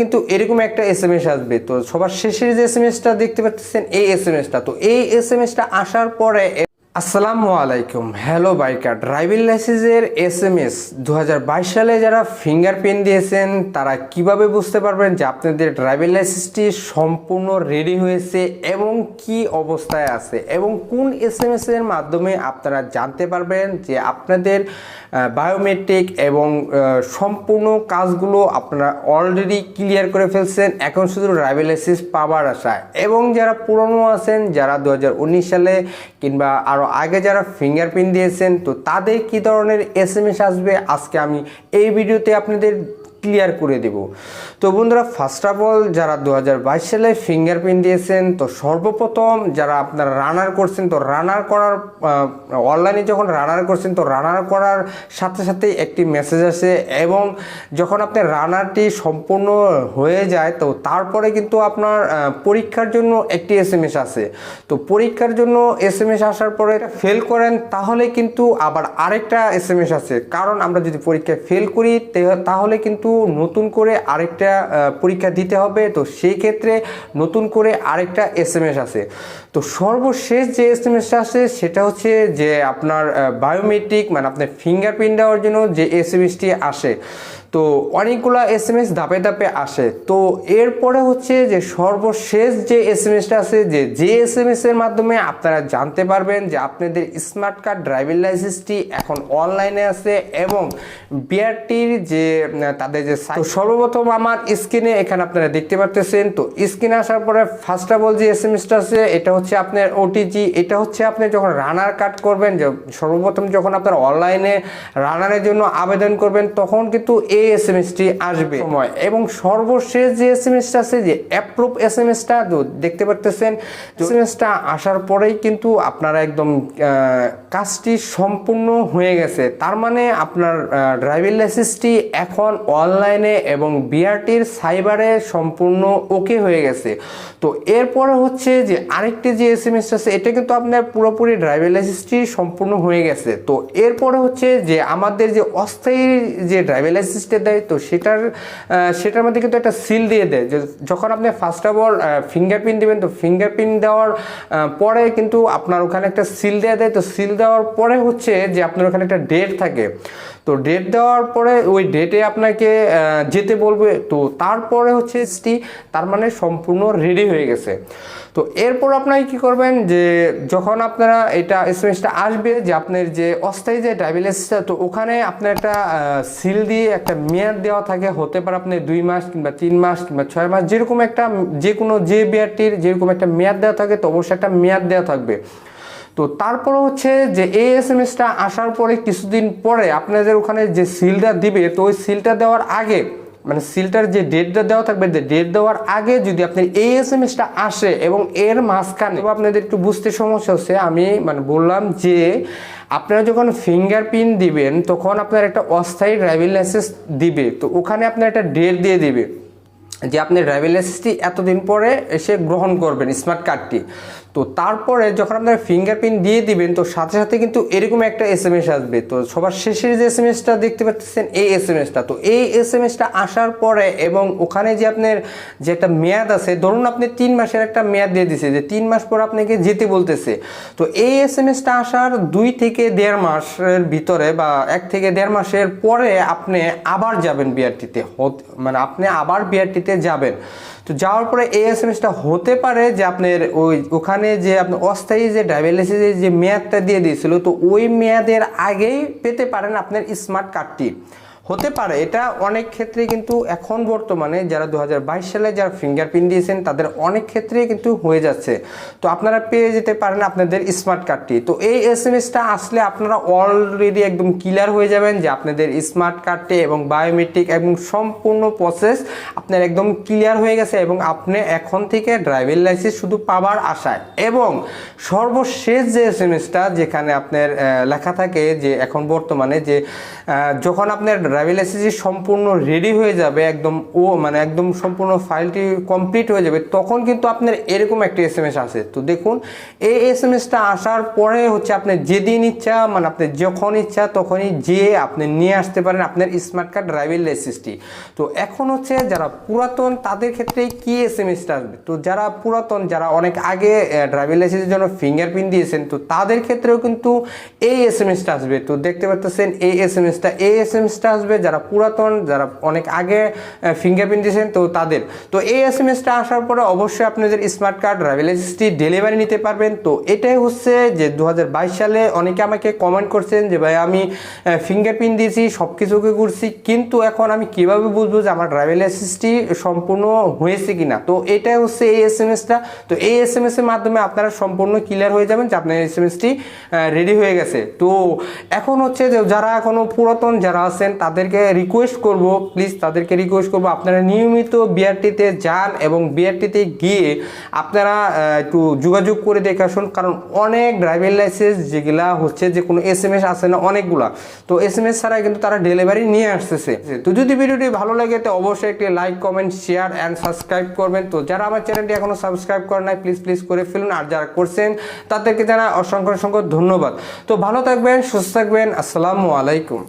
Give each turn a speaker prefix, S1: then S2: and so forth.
S1: কিন্তু এরকম একটা এস এম এস আসবে। তো সবার শেষের যে এস এম এসটা দেখতে পাচ্ছেন, এই এস এম এসটা তো এই এস এম এসটা আসার পরে আসসালামু আলাইকুম। হ্যালো বাইকার ড্রাইভিং লাইসেন্সের এস এম এস দু হাজার বাইশ সালে যারা ফিঙ্গারপ্রিন্ট দিয়েছেন, তারা কীভাবে বুঝতে পারবেন যে আপনাদের ড্রাইভিং লাইসেন্সটি সম্পূর্ণ রেডি হয়েছে এবং কি অবস্থায় আছে? এবং কোন এস এম এস এর মাধ্যমে আপনারা জানতে পারবেন যে আপনাদের বায়োমেট্রিক এবং সম্পূর্ণ কাজগুলো আপনারা অলরেডি ক্লিয়ার করে ফেলছেন। এখন শুধু ড্রাইভিং লাইসেন্স পাওয়ার আশায়। এবং যারা পুরনো আছেন, যারা দু হাজার উনিশ সালে কিংবা আরও আগে যারা ফিঙ্গারপ্রিন্ট দিয়েছেন, তো তাদের কি ধরনের এস আসবে? আজকে আমি এই ভিডিওতে আপনাদের ক্লিয়ার করে দেব। তো বন্ধুরা ফার্স্ট অফ অল যারা দু হাজার বাইশ সালে ফিঙ্গারপ্রিন্ট দিয়েছেন, তো সর্বপ্রথম যারা আপনারা রানার করছেন, তো রানার করার অনলাইনে যখন রানার করছেন, তো রানার করার সাথে সাথে একটি মেসেজ আসে এবং যখন আপনার রানারটি সম্পূর্ণ হয়ে যায়, তো তারপরে কিন্তু আপনার পরীক্ষার জন্য একটি এস এম এস আসে। তো পরীক্ষার জন্য এস এম এস আসার পরে ফেল করেন, তাহলে কিন্তু আবার আরেকটা এস এম এস আছে কারণ আমরা যদি পরীক্ষায় ফেল করি তাহলে কিন্তু নতুন করে আরেকটা পরীক্ষা দিতে হবে। তো সেই ক্ষেত্রে নতুন করে আরেকটা এস এম এস আছে। তো সর্বশেষ যে এস এম এসটা আসে সেটা হচ্ছে যে আপনার বায়োমেট্রিক মানে আপনার ফিঙ্গারপ্রিন্ট দেওয়ার জন্য যে এস এম এসটি আসে তো অনেকগুলো এস এম এস ধাপে ধাপে আসে। তো এরপরে হচ্ছে যে সর্বশেষ যে এস এম এসটা আছে, যে যে এস এম এস এর মাধ্যমে আপনারা জানতে পারবেন যে আপনাদের স্মার্ট কার্ড ড্রাইভিং লাইসেন্সটি এখন অনলাইনে আছে এবং বিআরটির যে তাদের যে তো সর্বপ্রথম আমার স্ক্রিনে এখানে আপনারা দেখতে পারতেছেন। তো স্ক্রিনে আসার পরে ফার্স্ট অফ অল যে এস এম এসটা আছে, এটা হচ্ছে আপনার ওটিজি এটা হচ্ছে আপনি যখন রানার কাট করবেন, যে সর্বপ্রথম যখন আপনার অনলাইনে রানারের জন্য আবেদন করবেন, তখন কিন্তু এই এস এম এসটি আসবে সময়। এবং সর্বশেষ যে এস এম এসটা আছে যে অ্যাপ্রুভ এস এম এসটা দেখতে পারতেছেন এস এম এসটা আসার পরেই কিন্তু আপনারা একদম কাজটি সম্পূর্ণ হয়ে গেছে। তার মানে আপনার ড্রাইভিং লাইসেন্সটি এখন অনলাইনে এবং বিআরটির সাইবারে সম্পূর্ণ ওকে হয়ে গেছে। তো এরপরে হচ্ছে যে আরেকটি যে এস এম এস আছে এটা কিন্তু আপনার পুরোপুরি ড্রাইভিং লাইসেন্সটি সম্পূর্ণ হয়ে গেছে। তো এরপরে হচ্ছে যে আমাদের যে অস্থায়ী যে ড্রাইভিং লাইসেন্সটা দেয় তো সেটার সেটার মধ্যে কিন্তু একটা সিল দিয়ে দেয় যে যখন আপনি ফার্স্ট অফ অল ফিঙ্গারপ্রিন্ট দেবেন, তো ফিঙ্গারপ্রিন্ট দেওয়ার পরে কিন্তু আপনার ওখানে একটা সিল দেওয়া দেয়। তো সিল দেওয়ার পরে হচ্ছে যে আপনার ওখানে একটা ডেট থাকে। তো ডেট দেওয়ার পরে ওই ডেটে আপনাকে যেতে বলবে। তো তারপরে হচ্ছে টি তার মানে সম্পূর্ণ রেডি হয়ে গেছে। তো এরপর আপনারা কি করবেন যে, যখন আপনারা এটা এস আসবে যে আপনার যে অস্থায়ী যে ড্রাইভিং লাইসেন্সটা তো ওখানে আপনার একটা সিল দিয়ে একটা মেয়াদ দেওয়া থাকে। হতে পারে আপনি দুই মাস কিংবা তিন মাস কিংবা ছয় মাস, যেরকম একটা যে কোনো যে বিআরটির যেরকম একটা মেয়াদ দেওয়া থাকে, তো অবশ্যই একটা মেয়াদ দেওয়া থাকবে। তো তারপরে হচ্ছে যে এই এস এম এসটা আসার পরে কিছুদিন পরে আপনাদের ওখানে যে সিলটা দিবে, তো ওই সিলটা দেওয়ার আগে মানে সিলটার যে ডেটটা দেওয়া থাকবে ডেট দেওয়ার আগে যদি আপনার এই এস এম এসটা আসে এবং এর মাঝখানে আপনাদের একটু বুঝতে সমস্যা হচ্ছে, আমি মানে বললাম যে আপনারা যখন ফিঙ্গারপ্রিন্ট দিবেন, তখন আপনার একটা অস্থায়ী ড্রাইভিং লাইসেন্স দিবে। তো ওখানে আপনার একটা ডেট দিয়ে দিবে যে আপনি ড্রাইভিং লাইসেন্সটি এতদিন পরে এসে গ্রহণ করবেন স্মার্ট কার্ডটি তো তারপরে যখন আপনার ফিঙ্গারপ্রিন্ট দিয়ে দিবেন, তো সাথে সাথে কিন্তু এরকম একটা এস আসবে। তো সবার শেষের যে এস এম এসটা দেখতে পাচ্ছেন, এই এস এম এসটা তো এই এস এম আসার পরে এবং ওখানে যে আপনার যে একটা মেয়াদ আছে, ধরুন আপনি তিন মাসের একটা মেয়াদ দিয়ে দিছে, যে তিন মাস পর আপনাকে যেতে বলতেছে। তো এই এস এম আসার দুই থেকে দেড় মাসের ভিতরে বা এক থেকে দেড় মাসের পরে আপনি আবার যাবেন বিআরটিতে মানে আপনি আবার বিআরটিতে যাবেন। তো যাওয়ার পরে এই এস এম এসটা হতে পারে যে আপনার ওই ওখানে যে আপনার অস্থায়ী যে ড্রাইভিং লাইসেন্সের যে মেয়াদটা দিয়ে দিয়েছিল, তো ওই মেয়াদের আগেই পেতে পারেন আপনার স্মার্ট কার্ডটি হতে পারে। এটা অনেক ক্ষেত্রে কিন্তু এখন বর্তমানে যারা দু হাজার বাইশ সালে যারা ফিঙ্গারপ্রিন্ট দিয়েছেন, তাদের অনেক ক্ষেত্রে কিন্তু হয়ে যাচ্ছে। তো আপনারা পেয়ে যেতে পারেন আপনাদের স্মার্ট কার্ডটি তো এই এস এম এসটা আসলে আপনারা অলরেডি একদম ক্লিয়ার হয়ে যাবেন যে আপনাদের স্মার্ট কার্ডটি এবং বায়োমেট্রিক এবং সম্পূর্ণ প্রসেস আপনার একদম ক্লিয়ার হয়ে গেছে এবং আপনি এখন থেকে ড্রাইভিং লাইসেন্স শুধু পাওয়ার আশায়। এবং সর্বশেষ যে এস এম এসটা যেখানে আপনার লেখা থাকে যে এখন বর্তমানে যে যখন আপনার ড্রাইভিং লাইসেন্স সম্পূর্ণ রেডি হয়ে যাবে, একদম ও মানে একদম সম্পূর্ণ ফাইলটি কমপ্লিট হয়ে যাবে, তখন কিন্তু আপনার এরকম একটা এস এম এস আসে। তো দেখুন, এই এস এম এসটা আসার পরে হচ্ছে আপনি যেদিন ইচ্ছা মানে আপনি যখন ইচ্ছা তখনই যে আপনি নিয়ে আসতে পারেন আপনার স্মার্ট কার্ড ড্রাইভিং লাইসেন্সটি তো এখন হচ্ছে যারা পুরাতন, তাদের ক্ষেত্রে কি এস এম এসটা আসবে? তো যারা পুরাতন, যারা অনেক আগে ড্রাইভিং লাইসেন্সের জন্য ফিঙ্গারপ্রিন্ট দিয়েছেন, তো তাদের ক্ষেত্রেও কিন্তু এই এস এম এসটা আসবে। তো দেখতে পাচ্ছেন, এই এস এম এসটা এই এস এম এসটা আসবে, যারা পুরাতন, যারা অনেক আগে ফিঙ্গারপ্রিন্ট দিয়েছেন, তো তাদের। তো এই এস এম এসটা আসার পরে অবশ্যই আপনাদের স্মার্ট কার্ড ড্রাইভিং লাইসেন্সটি ডেলিভারি নিতে পারবেন। তো এটাই হচ্ছে যে দু হাজার বাইশ সালে অনেকে আমাকে কমেন্ট করছেন যে, ভাই, আমি ফিঙ্গারপ্রিন্ট দিয়েছি সব কিছুকে করছি কিন্তু এখন আমি কীভাবে বুঝব যে আমার ড্রাইভিং লাইসেন্সটি সম্পূর্ণ হয়েছে কিনা? তো এটাই হচ্ছে এই এস এম এসটা তো এই এস এম এস এর মাধ্যমে আপনারা সম্পূর্ণ ক্লিয়ার হয়ে যাবেন যে আপনার এস এম এসটি রেডি হয়ে গেছে। তো এখন হচ্ছে যে যারা এখনও পুরাতন, যারা আছেন তাদেরকে রিকোয়েস্ট করব প্লিজ তাদেরকে রিকোয়েস্ট করব। আপনারা নিয়মিত বিআরটিতে যান এবং বিআরটিতে গিয়ে আপনারা একটু যোগাযোগ করে দেখে আসুন। কারণ অনেক ড্রাইভিং লাইসেন্স যেগুলা হচ্ছে যে কোনো এস এম এস আসে না অনেকগুলা। তো এস এম এস ছাড়া কিন্তু তারা ডেলিভারি নিয়ে আসতেছে। তো যদি ভিডিওটি ভালো লাগে, তো অবশ্যই একটি like comment share and subscribe করবেন। তো যারা আমার চ্যানেলটি এখনও সাবস্ক্রাইব করে নাই প্লিজ প্লিজ করে ফেলুন। আর যারা করছেন, তাদেরকে জানা অসংখ্য অসংখ্য ধন্যবাদ। তো ভালো থাকবেন, সুস্থ থাকবেন। আসসালামু আলাইকুম।